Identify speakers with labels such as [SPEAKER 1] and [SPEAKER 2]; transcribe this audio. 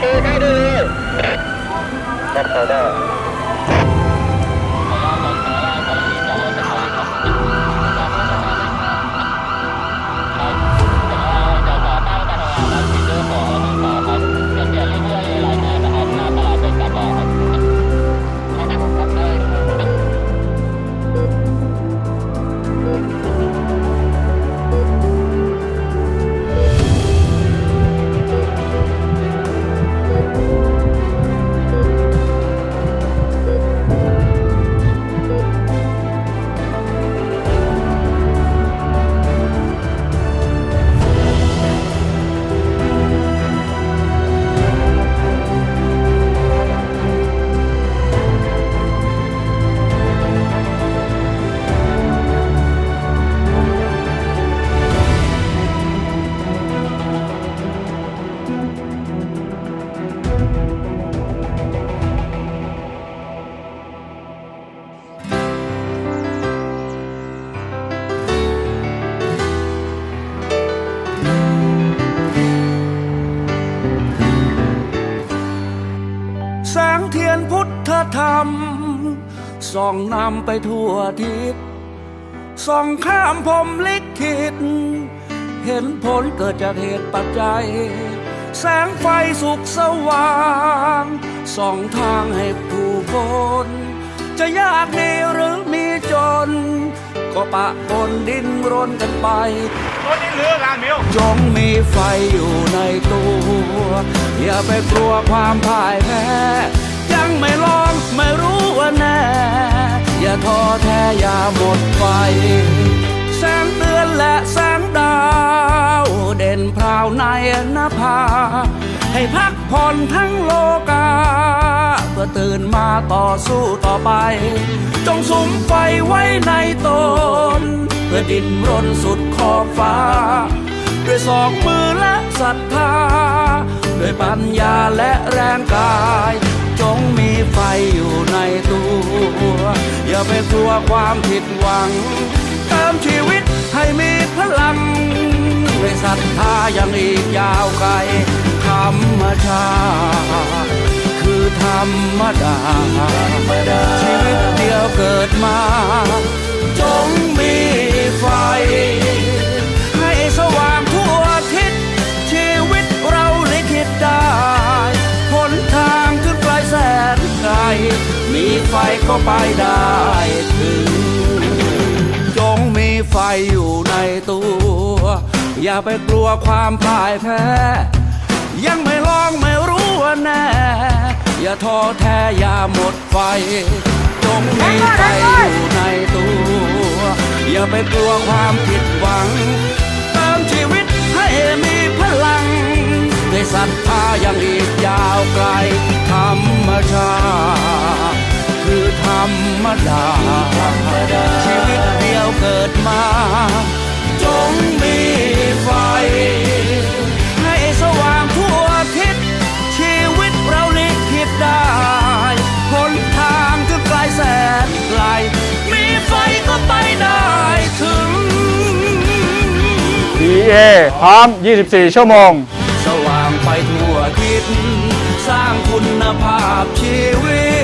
[SPEAKER 1] ได้เลยครับเขาได้
[SPEAKER 2] ธธรรม ส่องนำไปทั่วทิศ ส่องข้ามพรหมลิขิต เห็นผลเกิดจากเหตุปัจจัย แสงไฟสุขสว่าง ส่องทางให้ผู้คนจะยากดีหรือมีจน ก็ปะปนดิ้นรนกันไปจงมีไฟอยู่ในตัว อย่าไปกลัวความพ่ายแพ้ ยังไม่ลอง ไม่รู้ว่าแน่ อย่าท้อแท้อย่าหมดไฟ แสงเดือนและแสงดาว เด่นพราวในนภา ให้พักผ่อนทั้งโลกา เพื่อตื่นมาต่อสู้ต่อไป จงสุมไฟไว้ในตน เพื่อดินรนสุดขอบฟ้า ด้วยสองมือและศรัทธา ด้วยปัญญาและแรงกาย งมีไฟอยู่ในตัว อย่าไปกลัวความผิดหวัง เติมชีวิตให้มีพลังด้วยศรัทธายังอีกยาวไกลธรรมชาติคือธรรมดา ชีวิตเดียวเกิดมา จงมีไฟ ไฟก็ไปได้ถึง จงมีไฟอยู่ในตัว อย่าไปกลัวความพ่ายแพ้ ยังไม่ลองไม่รู้ว่าแน่ อย่าท้อแท้อย่าหมดไฟ จงมีไฟอยู่ในตัว อย่าไปกลัวความผิดหวัง เติมชีวิตให้มีพลังด้วยศรัทธายังอีกยาวไกลธร ดา ชีวิตเดียวเกิดมา จงมีไฟ ให้สว่างทั่วทิศ ชีวิตเราลิขิตได้หนทางถึงไกลแสนไกล มีไฟก็ไปได้ถึง
[SPEAKER 3] PA พร้อม 24 ชั่วโมง
[SPEAKER 2] สว่างไปทั่วทิศ สร้างคุณภาพชีวิต